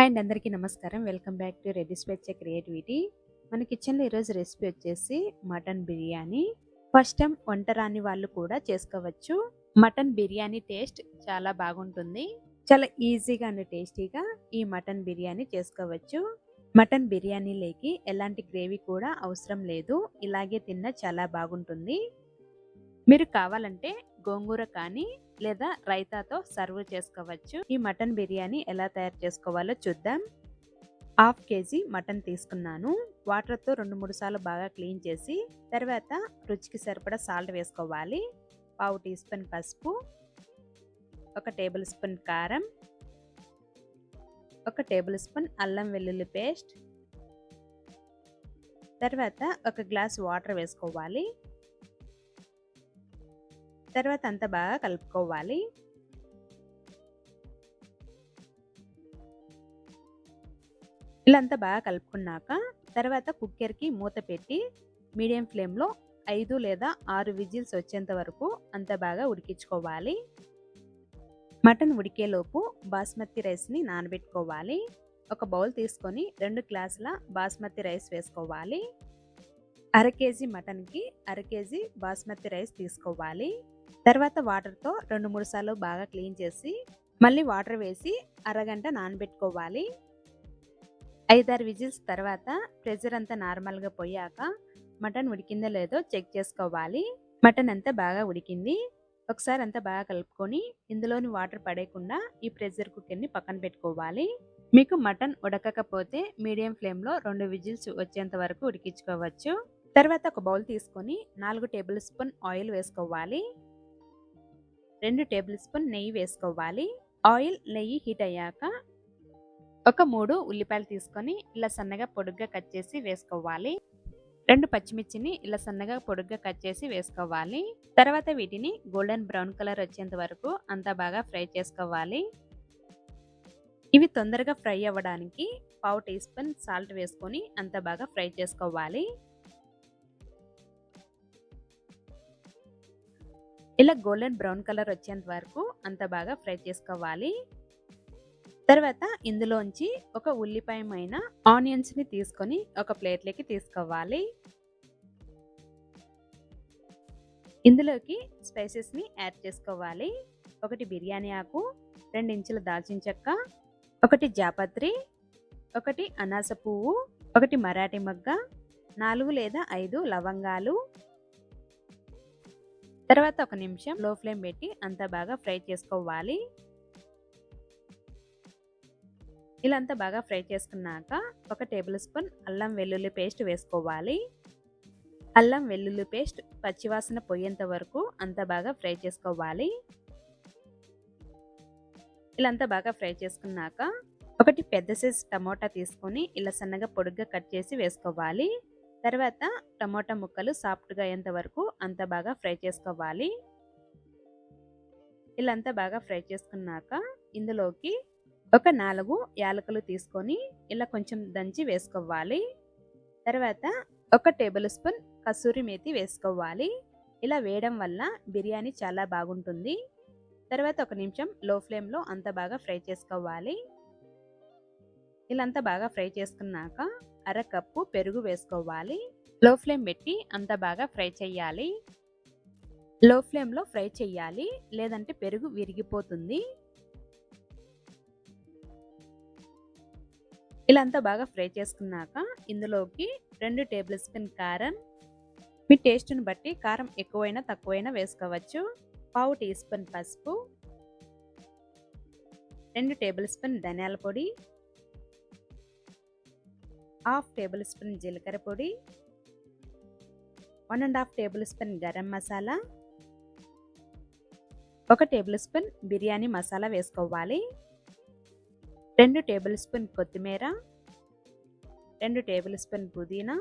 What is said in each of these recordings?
And అందరికీ నమస్కారం. Welcome back to ready speech creativity. మన కిచెన్లో ఈరోజు రెసిపీ వచ్చేసి మటన్ బిర్యానీ. ఫస్ట్ టైం వంట రాని వాళ్ళు కూడా చేసుకోవచ్చు. మటన్ బిర్యానీ టేస్ట్ చాలా బాగుంటుంది. చాలా ఈజీగా అండ్ టేస్టీగా ఈ మటన్ బిర్యానీ చేసుకోవచ్చు. మటన్ బిర్యానీలోకి ఎలాంటి గ్రేవీ కూడా అవసరం లేదు. ఇలాగే తిన్న చాలా బాగుంటుంది. మీరు కావాలంటే గోంగూర కానీ లేదా రైతాతో సర్వ్ చేసుకోవచ్చు. ఈ మటన్ బిర్యానీ ఎలా తయారు చేసుకోవాలో చూద్దాం. హాఫ్ కేజీ మటన్ తీసుకున్నాను. వాటర్తో రెండు మూడు సార్లు బాగా క్లీన్ చేసి తర్వాత రుచికి సరిపడా సాల్ట్ వేసుకోవాలి. పావు టీ స్పూన్ పసుపు ఒక టేబుల్ స్పూన్ కారం ఒక టేబుల్ స్పూన్ అల్లం వెల్లుల్లి పేస్ట్ తర్వాత ఒక గ్లాస్ వాటర్ వేసుకోవాలి. తర్వాత అంతా బాగా కలుపుకోవాలి. ఇలా అంతా బాగా కలుపుకున్నాక తర్వాత కుక్కర్కి మూత పెట్టి మీడియం ఫ్లేమ్లో ఐదు లేదా ఆరు విజిల్స్ వచ్చేంత వరకు అంత బాగా ఉడికించుకోవాలి. మటన్ ఉడికేలోపు బాస్మతి రైస్ని నానబెట్టుకోవాలి. ఒక బౌల్ తీసుకొని రెండు గ్లాసుల బాస్మతి రైస్ వేసుకోవాలి. అర కేజీ మటన్కి అర కేజీ బాస్మతి రైస్ తీసుకోవాలి. తర్వాత వాటర్తో రెండు మూడు సార్లు బాగా క్లీన్ చేసి మళ్ళీ వాటర్ వేసి అరగంట నానబెట్టుకోవాలి. ఐదారు విజిల్స్ తర్వాత ప్రెజర్ అంతా నార్మల్గా పోయాక మటన్ ఉడికిందో లేదో చెక్ చేసుకోవాలి. మటన్ అంతా బాగా ఉడికింది. ఒకసారి అంతా బాగా కలుపుకొని ఇందులోని వాటర్ పడేయకుండా ఈ ప్రెషర్ కుక్కర్ని పక్కన పెట్టుకోవాలి. మీకు మటన్ ఉడకకపోతే మీడియం ఫ్లేమ్లో రెండు విజిల్స్ వచ్చేంత వరకు ఉడికించుకోవచ్చు. తర్వాత ఒక బౌల్ తీసుకొని నాలుగు టేబుల్ స్పూన్ ఆయిల్ వేసుకోవాలి. రెండు టేబుల్ స్పూన్ నెయ్యి వేసుకోవాలి. ఆయిల్ నెయ్యి హీట్ అయ్యాక ఒక మూడు ఉల్లిపాయలు తీసుకొని ఇలా సన్నగా పొడుగ్గా కట్ చేసి వేసుకోవాలి. రెండు పచ్చిమిర్చిని ఇలా సన్నగా పొడుగ్గా కట్ చేసి వేసుకోవాలి. తర్వాత వీటిని గోల్డెన్ బ్రౌన్ కలర్ వచ్చేంత వరకు అంతా బాగా ఫ్రై చేసుకోవాలి. ఇవి తొందరగా ఫ్రై అవ్వడానికి పావు టీ స్పూన్ సాల్ట్ వేసుకొని అంత బాగా ఫ్రై చేసుకోవాలి. ఇలా గోల్డెన్ బ్రౌన్ కలర్ వచ్చేంత వరకు అంత బాగా ఫ్రై చేసుకోవాలి. తర్వాత ఇందులోంచి ఒక ఉల్లిపాయమైన ఆనియన్స్ని తీసుకొని ఒక ప్లేట్లోకి తీసుకోవాలి. ఇందులోకి స్పైసెస్ని యాడ్ చేసుకోవాలి. ఒకటి బిర్యానీ ఆకు రెండు ఇంచుల దాల్చిన చెక్క ఒకటి జాపత్రి ఒకటి అనాస పువ్వు ఒకటి మరాఠీ మగ్గ నాలుగు లేదా ఐదు లవంగాలు తర్వాత ఒక నిమిషం లో ఫ్లేమ్ పెట్టి అంతా బాగా ఫ్రై చేసుకోవాలి. ఇలా అంతా బాగా ఫ్రై చేసుకున్నాక ఒక టేబుల్ స్పూన్ అల్లం వెల్లుల్లి పేస్ట్ వేసుకోవాలి. అల్లం వెల్లుల్లి పేస్ట్ పచ్చివాసన పోయేంత వరకు అంతా బాగా ఫ్రై చేసుకోవాలి. ఇలా అంతా బాగా ఫ్రై చేసుకున్నాక ఒకటి పెద్ద సైజ్ టమోటా తీసుకొని ఇలా సన్నగా పొడుగ్గా కట్ చేసి వేసుకోవాలి. తర్వాత టమోటా ముక్కలు సాఫ్ట్గా అయ్యేంత వరకు అంత బాగా ఫ్రై చేసుకోవాలి. ఇలా అంతా బాగా ఫ్రై చేసుకున్నాక ఇందులోకి ఒక నాలుగు యాలకులు తీసుకొని ఇలా కొంచెం దంచి వేసుకోవాలి. తర్వాత ఒక టేబుల్ స్పూన్ కసూరి మేతి వేసుకోవాలి. ఇలా వేయడం వల్ల బిర్యానీ చాలా బాగుంటుంది. తర్వాత ఒక నిమిషం లో ఫ్లేమ్లో అంత బాగా ఫ్రై చేసుకోవాలి. ఇలా బాగా ఫ్రై చేసుకున్నాక అర కప్పు పెరుగు వేసుకోవాలి. లో ఫ్లేమ్ పెట్టి అంత బాగా ఫ్రై చేయాలి లో ఫ్లేమ్లో ఫ్రై చేయాలి లేదంటే పెరుగు విరిగిపోతుంది. ఇలా అంతా బాగా ఫ్రై చేసుకున్నాక ఇందులోకి రెండు టేబుల్ స్పూన్ కారం. మీ టేస్ట్ని బట్టి కారం ఎక్కువైనా తక్కువైనా వేసుకోవచ్చు. పావు టీ స్పూన్ పసుపు. రెండు టేబుల్ స్పూన్ ధనియాల పొడి. హాఫ్ టేబుల్ స్పూన్ జీలకర్ర పొడి one and half tablespoon garam masala ఒక టేబుల్ స్పూన్ బిర్యానీ మసాలా వేసుకోవాలి రెండు టేబుల్ స్పూన్ కొత్తిమీర రెండు టేబుల్ స్పూన్ పుదీనా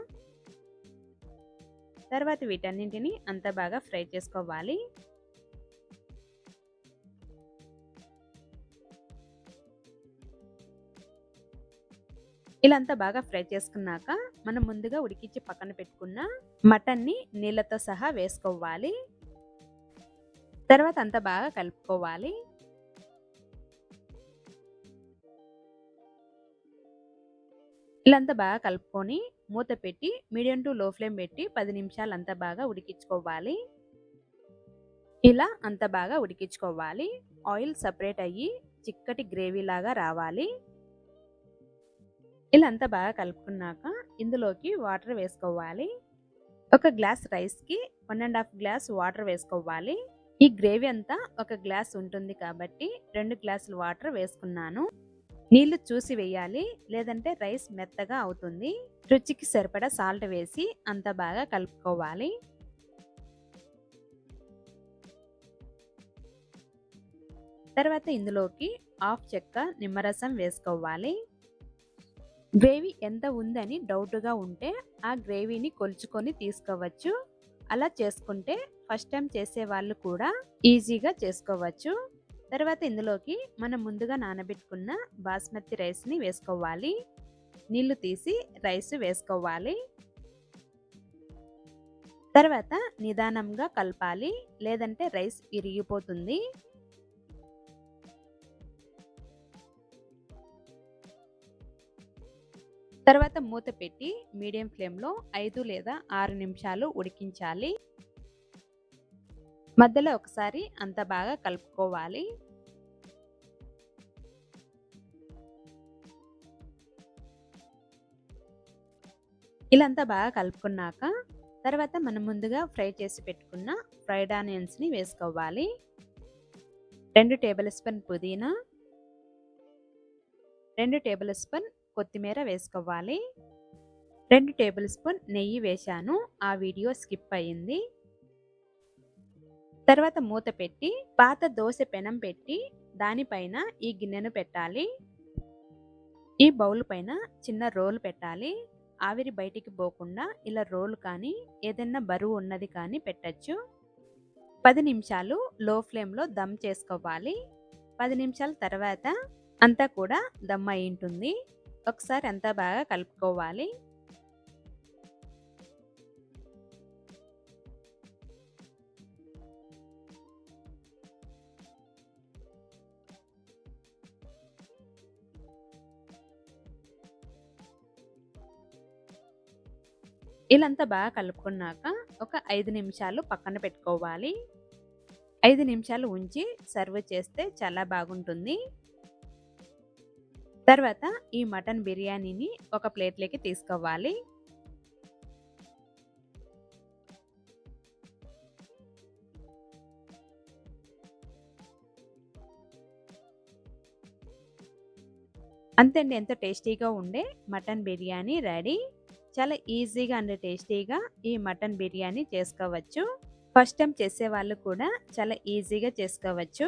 తర్వాత వీటన్నింటిని అంత బాగా ఫ్రై చేసుకోవాలి. ఇలా అంతా బాగా ఫ్రై చేసుకున్నాక మనం ముందుగా ఉడికించి పక్కన పెట్టుకున్న మటన్ని నీళ్ళతో సహా వేసుకోవాలి. తర్వాత అంతా బాగా కలుపుకోవాలి. ఇలా అంతా బాగా కలుపుకొని మూత పెట్టి మీడియం టు లో ఫ్లేమ్ పెట్టి పది నిమిషాలు అంతా బాగా ఉడికించుకోవాలి. ఇలా అంత బాగా ఉడికించుకోవాలి. ఆయిల్ సపరేట్ అయ్యి చిక్కటి గ్రేవీ లాగా రావాలి. ఇలా అంతా బాగా కలుపుకున్నాక ఇందులోకి వాటర్ వేసుకోవాలి. ఒక గ్లాస్ రైస్కి one and half glass water వేసుకోవాలి. ఈ గ్రేవీ అంతా ఒక గ్లాస్ ఉంటుంది కాబట్టి రెండు గ్లాసులు వాటర్ వేసుకున్నాను. నీళ్ళు చూసి వేయాలి. లేదంటే రైస్ మెత్తగా అవుతుంది. రుచికి సరిపడా సాల్ట్ వేసి అంత బాగా కలుపుకోవాలి. తర్వాత ఇందులోకి హాఫ్ చెక్క నిమ్మరసం వేసుకోవాలి. గ్రేవీ ఎంత ఉందని డౌట్గా ఉంటే ఆ గ్రేవీని కొలుచుకొని తీసుకోవచ్చు. అలా చేసుకుంటే ఫస్ట్ టైం చేసే వాళ్ళు కూడా ఈజీగా చేసుకోవచ్చు. తర్వాత ఇందులోకి మనం ముందుగా నానబెట్టుకున్న బాస్మతి రైస్ని వేసుకోవాలి. నీళ్ళు తీసి రైస్ వేసుకోవాలి. తర్వాత నిదానంగా కలపాలి. లేదంటే రైస్ ఇరిగిపోతుంది తర్వాత మూత పెట్టి మీడియం ఫ్లేమ్లో ఐదు లేదా ఆరు నిమిషాలు ఉడికించాలి. మధ్యలో ఒకసారి అంత బాగా కలుపుకోవాలి. ఇలా అంతా బాగా కలుపుకున్నాక తర్వాత మనం ముందుగా ఫ్రై చేసి పెట్టుకున్న ఫ్రైడ్ ఆనియన్స్ని వేసుకోవాలి. రెండు టేబుల్ స్పూన్ పుదీనా రెండు టేబుల్ స్పూన్ కొత్తిమీర వేసుకోవాలి. రెండు టేబుల్ స్పూన్ నెయ్యి వేశాను. ఆ వీడియో స్కిప్ అయ్యింది. తర్వాత మూత పెట్టి పాత దోశ పెనం పెట్టి దానిపైన ఈ గిన్నెను పెట్టాలి. ఈ బౌల్ పైన చిన్న రోల్ పెట్టాలి. ఆవిరి బయటికి పోకుండా ఇలా రోల్ కానీ ఏదైనా బరువు ఉన్నది కానీ పెట్టచ్చు. పది నిమిషాలు లో ఫ్లేమ్లో దమ్ చేసుకోవాలి. పది నిమిషాల తర్వాత అంతా కూడా దమ్ అయి ఉంటుంది. ఒకసారి అంతా బాగా కలుపుకోవాలి. ఇలాంతా బాగా కలుపుకున్నాక ఒక ఐదు నిమిషాలు పక్కన పెట్టుకోవాలి. ఐదు నిమిషాలు ఉంచి సర్వ్ చేస్తే చాలా బాగుంటుంది. తర్వాత ఈ మటన్ బిర్యానీని ఒక ప్లేట్లోకి తీసుకోవాలి. అంతే అండి ఎంతో టేస్టీగా ఉండే మటన్ బిర్యానీ రెడీ. చాలా ఈజీగా అండ్ టేస్టీగా ఈ మటన్ బిర్యానీ చేసుకోవచ్చు. ఫస్ట్ టైం చేసే వాళ్ళు కూడా చాలా ఈజీగా చేసుకోవచ్చు.